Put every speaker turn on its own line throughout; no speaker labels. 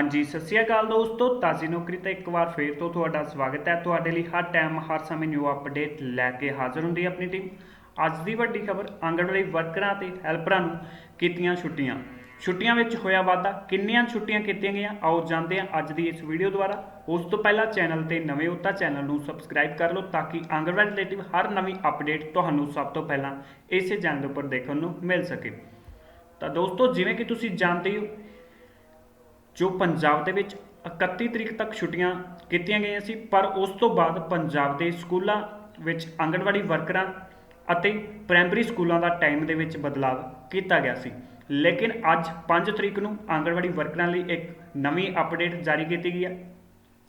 ਹਾਂਜੀ, ਸਤਿ ਸ਼੍ਰੀ ਅਕਾਲ ਦੋਸਤੋ, ਤਾਜ਼ੀ ਨੌਕਰੀ ਤੇ ਇੱਕ ਵਾਰ ਫੇਰ ਤੋਂ ਤੁਹਾਡਾ ਸਵਾਗਤ ਹੈ। ਤੁਹਾਡੇ ਲਈ ਹਰ ਟਾਈਮ, ਹਰ ਸਮੇਂ ਨਿਊ ਅਪਡੇਟ ਲੈ ਕੇ ਹਾਜ਼ਰ ਹੁੰਦੀ ਹੈ ਆਪਣੀ ਟੀਮ ਅੱਜ ਦੀ ਵੱਡੀ ਖਬਰ, ਆਂਗਣਵਾੜੀ ਵਰਕਰਾਂ ਤੇ ਹੈਲਪਰਾਂ ਨੂੰ ਕੀਤੀਆਂ ਛੁੱਟੀਆਂ। ਛੁੱਟੀਆਂ ਵਿੱਚ ਹੋਇਆ ਵਾਧਾ, ਕਿੰਨੀਆਂ ਛੁੱਟੀਆਂ ਕੀਤੀਆਂ ਗਈਆਂ? ਆਓ ਜਾਣਦੇ ਹਾਂ ਅੱਜ ਦੀ ਇਸ ਵੀਡੀਓ ਦੁਆਰਾ। ਉਸ ਤੋਂ ਪਹਿਲਾਂ ਚੈਨਲ ਤੇ ਨਵੇਂ ਹੋ ਤਾਂ ਚੈਨਲ ਨੂੰ ਸਬਸਕ੍ਰਾਈਬ ਕਰ ਲਓ ਤਾਂ ਕਿ ਆਂਗਣਵਾੜੀ ਰਿਲੇਟਿਵ ਹਰ ਨਵੀਂ ਅਪਡੇਟ ਤੁਹਾਨੂੰ ਸਭ ਤੋਂ ਪਹਿਲਾਂ ਇਸੇ ਚੈਨਲ ਉੱਪਰ ਦੇਖਣ ਨੂੰ ਮਿਲ ਸਕੇ। ਤਾਂ ਦੋਸਤੋ, ਜਿਵੇਂ ਕਿ ਤੁਸੀਂ ਜਾਣਦੇ ਹੋ ਜੋ ਪੰਜਾਬ ਦੇ ਵਿੱਚ 31 ਤਰੀਕ ਤੱਕ ਛੁੱਟੀਆਂ ਕੀਤੀਆਂ ਗਈਆਂ ਸੀ, ਪਰ ਉਸ ਤੋਂ ਬਾਅਦ ਪੰਜਾਬ ਦੇ ਸਕੂਲਾਂ ਵਿੱਚ ਆਂਗਣਵਾੜੀ ਵਰਕਰਾਂ ਅਤੇ ਪ੍ਰਾਇਮਰੀ ਸਕੂਲਾਂ ਦਾ ਟਾਈਮ ਦੇ ਵਿੱਚ ਬਦਲਾਅ ਕੀਤਾ ਗਿਆ ਸੀ। ਲੇਕਿਨ ਅੱਜ 5 ਤਰੀਕ ਨੂੰ ਆਂਗਣਵਾੜੀ ਵਰਕਰਾਂ ਲਈ ਇੱਕ ਨਵੀਂ ਅਪਡੇਟ ਜਾਰੀ ਕੀਤੀ ਗਈ ਹੈ।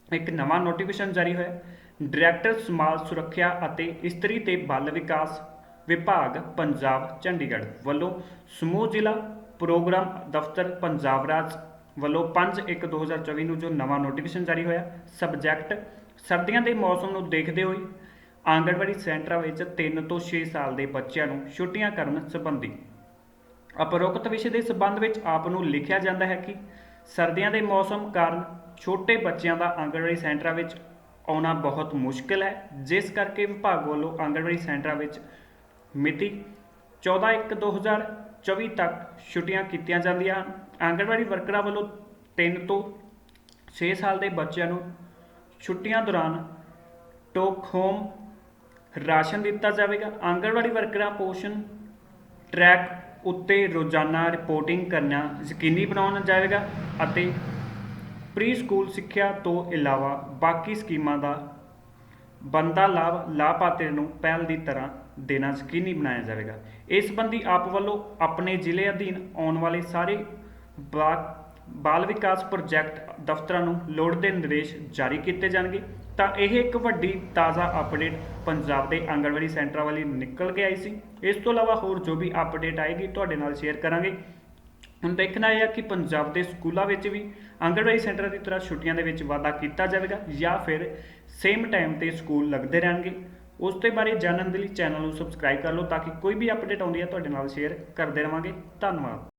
ਇੱਕ ਨਵਾਂ ਨੋਟੀਫਿਕੇਸ਼ਨ ਜਾਰੀ ਹੋਇਆ ਡਾਇਰੈਕਟਰ ਸਮਾਜ ਸੁਰੱਖਿਆ ਅਤੇ ਇਸਤਰੀ ਤੇ ਬਾਲ ਵਿਕਾਸ ਵਿਭਾਗ ਪੰਜਾਬ ਚੰਡੀਗੜ੍ਹ ਵੱਲੋਂ ਸਮੂਹ ਜ਼ਿਲ੍ਹਾ ਪ੍ਰੋਗਰਾਮ ਦਫ਼ਤਰ ਪੰਜਾਬ ਰਾਜ ਵੱਲੋਂ 5/1/2024 ਨੂੰ ਜੋ ਨਵਾਂ ਨੋਟੀਫਿਕੇਸ਼ਨ ਜਾਰੀ ਹੋਇਆ ਸਬਜੈਕਟ ਸਰਦੀਆਂ ਦੇ ਮੌਸਮ ਨੂੰ ਦੇਖਦੇ ਹੋਏ ਆਂਗਣਵਾੜੀ ਸੈਂਟਰਾਂ ਵਿੱਚ 3 ਤੋਂ 6 ਸਾਲ ਦੇ ਬੱਚਿਆਂ ਨੂੰ ਛੁੱਟੀਆਂ ਕਰਨ ਸੰਬੰਧੀ ਅਪਰੋਕਤ ਵਿਸ਼ੇ ਦੇ ਸੰਬੰਧ ਵਿੱਚ ਆਪ ਨੂੰ ਲਿਖਿਆ ਜਾਂਦਾ ਹੈ ਕਿ ਸਰਦੀਆਂ ਦੇ ਮੌਸਮ ਕਾਰਨ ਛੋਟੇ ਬੱਚਿਆਂ ਦਾ ਆਂਗਣਵਾੜੀ ਸੈਂਟਰਾਂ ਵਿੱਚ ਆਉਣਾ ਬਹੁਤ ਮੁਸ਼ਕਲ ਹੈ, ਜਿਸ ਕਰਕੇ ਵਿਭਾਗ ਵੱਲੋਂ ਆਂਗਣਵਾੜੀ ਸੈਂਟਰਾਂ ਵਿੱਚ ਮਿਤੀ 14/1/2024 ਤੱਕ ਛੁੱਟੀਆਂ ਕੀਤੀਆਂ ਜਾਂਦੀਆਂ ਹਨ। ਆਂਗਣਵਾੜੀ ਵਰਕਰਾਂ ਵੱਲੋਂ 3 ਤੋਂ 6 ਸਾਲ ਦੇ ਬੱਚਿਆਂ ਨੂੰ ਛੁੱਟੀਆਂ ਦੌਰਾਨ ਟੋਕ ਹੋਮ ਰਾਸ਼ਨ ਦਿੱਤਾ ਜਾਵੇਗਾ। ਆਂਗਣਵਾੜੀ ਵਰਕਰਾਂ ਪੋਸ਼ਣ ਟਰੈਕ ਉੱਤੇ ਰੋਜ਼ਾਨਾ ਰਿਪੋਰਟਿੰਗ ਕਰਨਾ ਯਕੀਨੀ ਬਣਾਉਣਾ ਜਾਵੇਗਾ ਅਤੇ ਪ੍ਰੀ ਸਕੂਲ ਸਿੱਖਿਆ ਤੋਂ ਇਲਾਵਾ ਬਾਕੀ ਸਕੀਮਾਂ ਦਾ ਬੰਦਾ ਲਾਭ ਲਾਭਪਾਤਰੀ ਨੂੰ ਪਹਿਲ ਦੀ ਤਰ੍ਹਾਂ ਦੇਣਾ ਯਕੀਨੀ ਬਣਾਇਆ ਜਾਵੇਗਾ। ਇਸ ਸੰਬੰਧੀ ਆਪ ਵੱਲੋਂ ਆਪਣੇ ਜ਼ਿਲ੍ਹੇ ਅਧੀਨ ਆਉਣ ਵਾਲੇ ਸਾਰੇ ਬਾ- ਬਾਲ ਵਿਕਾਸ ਪ੍ਰੋਜੈਕਟ ਦਫ਼ਤਰਾਂ ਨੂੰ ਲੋੜ ਦੇ ਨਿਰਦੇਸ਼ ਜਾਰੀ ਕੀਤੇ ਜਾਣਗੇ। ਤਾਂ ਇਹ ਇੱਕ ਵੱਡੀ ਤਾਜ਼ਾ ਅਪਡੇਟ ਪੰਜਾਬ ਦੇ ਆਂਗਣਵਾੜੀ ਸੈਂਟਰਾਂ ਵਾਲੀ ਨਿਕਲ ਕੇ ਆਈ ਸੀ। ਇਸ ਤੋਂ ਇਲਾਵਾ ਹੋਰ ਜੋ ਵੀ ਅਪਡੇਟ ਆਏਗੀ ਤੁਹਾਡੇ ਨਾਲ ਸ਼ੇਅਰ ਕਰਾਂਗੇ। ਹੁਣ ਦੇਖਣਾ ਇਹ ਹੈ ਕਿ ਪੰਜਾਬ ਦੇ ਸਕੂਲਾਂ ਵਿੱਚ ਵੀ ਆਂਗਣਵਾੜੀ ਸੈਂਟਰਾਂ ਦੀ ਤਰ੍ਹਾਂ ਛੁੱਟੀਆਂ ਦੇ ਵਿੱਚ ਵਾਧਾ ਕੀਤਾ ਜਾਵੇਗਾ ਜਾਂ ਫਿਰ ਸੇਮ ਟਾਈਮ ਤੇ ਸਕੂਲ ਲੱਗਦੇ ਰਹਿਣਗੇ। ਉਸ ਦੇ ਬਾਰੇ ਜਾਣਨ ਦੇ ਲਈ ਚੈਨਲ ਨੂੰ ਸਬਸਕ੍ਰਾਈਬ ਕਰ ਲਓ ਤਾਂ ਕਿ ਕੋਈ ਵੀ ਅਪਡੇਟ ਆਉਂਦੀ ਹੈ, ਤੁਹਾਡੇ ਨਾਲ ਸ਼ੇਅਰ ਕਰਦੇ ਰਵਾਂਗੇ। ਧੰਨਵਾਦ।